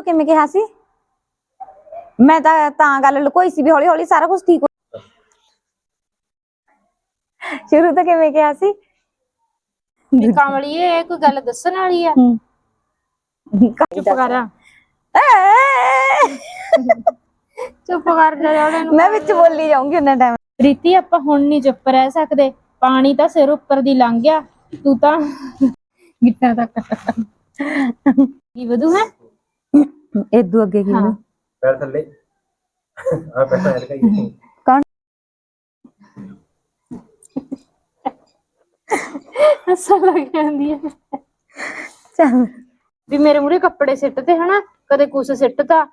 ਤੂੰ ਕਿਵੇਂ ਕਿਹਾ ਸੀ? ਮੈਂ ਤਾਂ ਤਾਂ ਗੱਲ ਲੁਕੋਈ ਸੀ ਵੀ ਹੌਲੀ ਹੌਲੀ ਸਾਰਾ ਕੁਝ ਠੀਕ ਹੋ ਸ਼ੁਰੂ ਤੋਂ ਕਿਵੇਂ ਕਿਹਾ ਸੀ? ਵੀ ਕਮਲੀਏ ਇਹ ਕੋਈ ਗੱਲ ਦੱਸਣ ਵਾਲੀ ਆ। ਚੁੱਪ ਕਰ! ਚੁੱਪ ਕਰ ਜਾ ਉਹਨੇ। ਨੂੰ ਮੈਂ ਵਿੱਚ ਬੋਲੀ ਜਾਊਂਗੀ ਉਹਨਾਂ ਟਾਈਮ ਪ੍ਰੀਤੀ ਆਪਾਂ ਹੁਣ ਨਹੀਂ ਚੁੱਪ ਰਹਿ ਸਕਦੇ। ਪਾਣੀ ਤਾਂ ਸਿਰ ਉੱਪਰ ਦੀ ਲੰਘ ਗਿਆ। ਤੂੰ ਤਾਂ ਗਿੱਟਾ ਤੱਕ। ਕੀ ਵਧੂ ਹੈ? ਇਦੋਂ ਅੱਗੇ ਕੀ ਹਾਂ। ਪੈਰ ਥੱਲੇ। ਆ ਪੈਰ ਐਡ ਕਰੀ ਕੌਣ? ਹੱਸਾ ਲੱਗ ਜਾਂਦੀ ਹੈ। ਚੱਲ। ਵੀ ਮੇਰੇ ਮੂਰੇ ਕੱਪੜੇ ਸਿੱਟ ਤੇ ਹਨਾ ਕਦੇ ਕੁਛ ਸਿੱਟਤਾ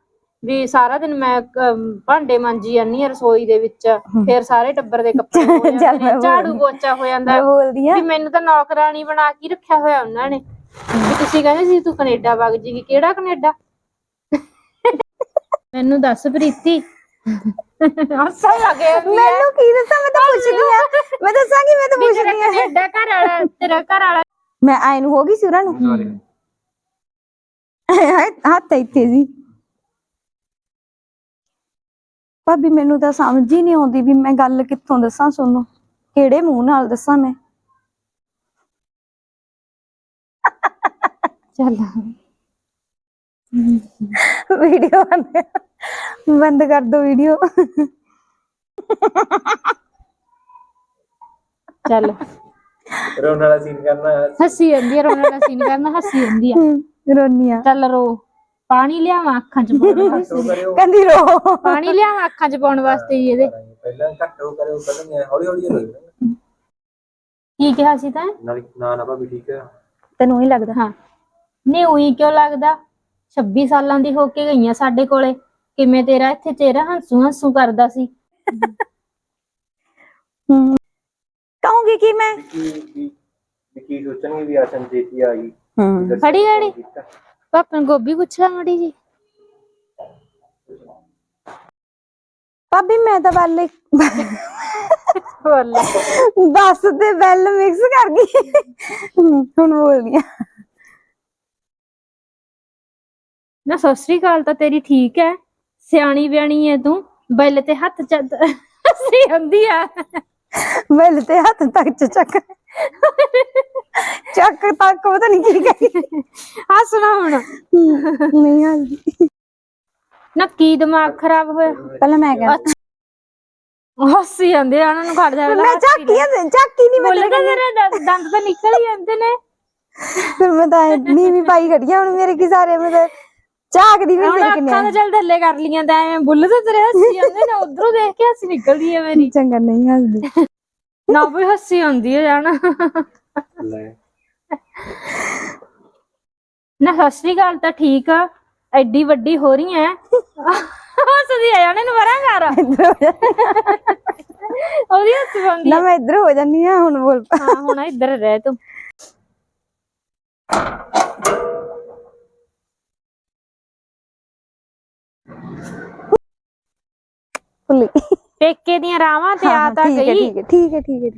ਵੀ ਸਾਰਾ ਦਿਨ ਮੈਂ ਅਮ, ਭਾਂਡੇ ਮਾਂਜੀ ਜਾਂਦੀ ਆ ਰਸੋਈ ਦੇ ਵਿੱਚ। ਫਿਰ ਸਾਰੇ ਟੱਬਰ ਦੇ ਕੱਪੜੇ ਹੋ ਚੱਲ ਜਾਂਦੇ ਮੈਂ ਨੇ, ਝਾੜੂ। ਪੋਚਾ ਹੋ ਜਾਂਦਾ। ਮੈਂ ਬੋਲਦੀ ਆ ਵੀ ਮੈਨੂੰ ਤਾਂ ਨੌਕਰਾਨੀ ਬਣਾ ਕੇ ਹੀ ਰੱਖਿਆ ਹੋਇਆ ਉਹਨਾਂ ਨੇ। ਵੀ ਤੁਸੀਂ ਕਹਿੰਦੇ ਸੀ ਤੂੰ ਕੈਨੇਡਾ ਵਗ ਜੀਗੀ। ਕਿਹੜਾ ਕੈਨੇਡਾ? ਮੈਨੂੰ ਦੱਸ ਪ੍ਰੀਤੀ। ਹੱਸਾ ਲੱਗੇ ਮੈਨੂੰ ਕੀ ਦੱਸਾਂ ਮੈਂ ਤਾਂ ਪੁੱਛਦੀ ਆ। ਮੈਂ ਦੱਸਾਂਗੀ ਮੈਂ ਤਾਂ ਪੁੱਛਦੀ ਆ। ਕੈਨੇਡਾ ਘਰ ਵਾਲਾ ਤੇਰਾ ਘਰ ਵਾਲਾ। ਮੈਂ ਆਏ ਨੂੰ ਹੋ ਗਈ ਸੀ ਉਹਨਾਂ ਨੂੰ? ਹੱਥ ਇੱਥੇ ਸੀ। ਭਾਬੀ ਮੈਨੂੰ ਤਾਂ ਸਮਝ ਹੀ ਨਹੀਂ ਆਉਂਦੀ ਵੀ ਮੈਂ ਗੱਲ ਕਿੱਥੋਂ ਦੱਸਾਂ ਤੁਹਾਨੂੰ। ਕਿਹੜੇ ਮੂੰਹ ਨਾਲ ਦੱਸਾਂ ਮੈਂ? ਚੱਲ। ਵੀਡੀਓ ਬੰਦ ਬੰਦ ਕਰ ਦੋ ਵੀਡੀਓ। ਚੱਲ। ਰੋਣ ਵਾਲਾ ਸੀਨ ਕਰਨਾ ਹੱਸੀ ਜਾਂਦੀ ਆ ਰੋਣ ਵਾਲਾ ਸੀਨ ਕਰਨਾ ਹੱਸੀ ਜਾਂਦੀ ਆ। ਰੋਨੀ ਆ। ਚੱਲ ਰੋ। ਪਾਣੀ ਲਿਆਵਾਂ ਅੱਖਾਂ 'ਚ ਪਾਉਣ ਵਾਸਤੇ। ਘੱਟੋ ਕਰਿਓ। ਕਹਿੰਦੀ ਰੋ। ਪਾਣੀ ਲਿਆਵਾਂ ਅੱਖਾਂ 'ਚ ਪਾਉਣ ਵਾਸਤੇ ਜੀ ਇਹਦੇ। ਪਹਿਲਾਂ ਘੱਟੋ ਕਰਿਓ ਪਹਿਲਾਂ ਹੌਲੀ ਹੌਲੀ ਹੋਈ ਕੀ ਕਿਹਾ ਸੀ ਤਾਂ? ਨਾਲ ਨਾ ਨਾ ਭਾਬੀ ਠੀਕ ਹੈ ਤੈਨੂੰ ਹੀ ਲੱਗਦਾ? ਹਾਂ। ਨਹੀਂ ਉਹੀ ਕਿਉਂ ਲੱਗਦਾ? 26 ਸਾਲਾਂ ਦੀ ਹੋ ਕੇ ਗਈਆਂ ਸਾਡੇ ਕੋਲੇ। ਕਿਵੇਂ ਤੇਰਾ? ਇੱਥੇ ਚਿਹਰਾ ਹੰਸੂ ਹੰਸੂ ਕਰਦਾ ਸੀ। ਹੂੰ। ਕਹੂੰਗੀ ਕਿ ਮੈਂ? ਕੀ ਕੀ ਵੀ ਕੀ ਸੋਚਣਗੇ ਵੀ ਆਸ਼ਨ ਜੇਤੀ ਆ ਗਈ ਹੂੰ। ਖੜੀ ਖੜੀ ਪਾਪਨ ਗੋਭੀ ਪੁੱਛ ਮੜੀ ਜੀ। ਭਾਬੀ ਮੈਂ ਤਾਂ ਵੱਲ ਬੋਲ। ਬੱਸ ਤੇ ਬੈਲ ਮਿਕਸ ਕਰ ਗਈ। ਹੂੰ, ਹੁਣ ਬੋਲਦੀ ਆ ਨਾ ਸਤਿ ਸ੍ਰੀ ਅਕਾਲ ਤਾਂ ਤੇਰੀ ਠੀਕ ਹੈ। ਸਿਆਣੀ ਬਿਆਣੀ ਹੈ ਤੂੰ ਬੈਲ ਤੇ ਹੱਥ ਚੱਦ ਹੱਸੀ ਹੁੰਦੀ ਆ। ਬੈਲ ਤੇ ਹੱਥ ਤੱਕ ਚ ਚੱਕ। ਚੱਕ ਤੱਕ ਪਤਾ ਨਹੀਂ ਕੀ ਕਹੀ। ਹੱਸਣਾ ਹੁਣ। ਨਹੀਂ ਹਾਲਦੀ ਨਾ ਕੀ ਦਿਮਾਗ ਖਰਾਬ ਹੋਇਆ? ਪਹਿਲਾਂ ਮੈਂ ਕਿਹਾ ਹੱਸੀ ਜਾਂਦੇ ਆ ਉਹਨਾਂ ਨੂੰ ਖੜ ਜਾ ਮੈਂ ਆ ਝਾਕੀ ਨਹੀਂ ਮੈਂ ਬੋਲੇ ਤਾਂ ਤੇਰੇ ਦੰ- ਦੰਦ ਤਾਂ ਨਿਕਲ ਹੀ ਜਾਂਦੇ ਨੇ। ਫਿਰ ਮੈਂ ਤਾਂ ਨੀ ਵੀ ਪਾਈ ਖੜੀ ਹੁਣ ਮੇਰੇ ਕੀ ਸਾਰੇ ਮੈਂ ਤਾਂ ਝਾਕਦੀ ਵੀ ਹੁਣ ਮੇਰੇ ਅੱਖਾਂ ਕਿੰਨੇ ਤਾਂ ਚੱਲ ਥੱਲੇ ਕਰ ਲੀਆਂ ਤਾਂ ਐਵੇਂ ਬੁੱਲ ਤੇ ਤੇਰੇ ਹੱਸੀ ਜਾਂਦੇ ਨੇ ਉਧਰੋਂ ਦੇਖ ਕੇ ਹੱਸੀ ਨਿਕਲਦੀ ਹੈ ਮੇਰੀ। ਚੰਗਾ ਨਹੀਂ ਹੱਸਦੀ। ਨਾ ਵੀ ਹੱਸੀ ਆਉਂਦੀ ਹੈ ਜਾਣਾ। ਲੈ। ਨਾ ਸਤਿ ਸ੍ਰੀ ਅਕਾਲ ਤਾਂ ਠੀਕ ਆ ਐਡੀ ਵੱਡੀ ਹੋ ਰਹੀ ਐ। ਹੱਸਦੀ ਆ ਜਾਣੇ ਨੂੰ ਵਰਾਂ ਕਰ ਉਹਦੀ ਹੱਸੀ ਆਉਂਦੀ ਨਾ ਮੈਂ ਇੱਧਰ ਹੋ ਜਾਨੀ ਆ ਹੁਣ ਬੋਲ ਪਾ। ਹਾਂ ਹੁਣ ਇੱਧਰ ਰਹਿ ਤੂੰ। ਪੇਕੇ ਦੀਆਂ ਰਾਵਾਂ ਤੇ ਆ ਹਾਂ, ਤਾਂ ਠੀਕ ਹੈ ਗਈ। ਠੀਕ ਹੈ ਠੀਕ ਹੈ ਠੀਕ ਹੈ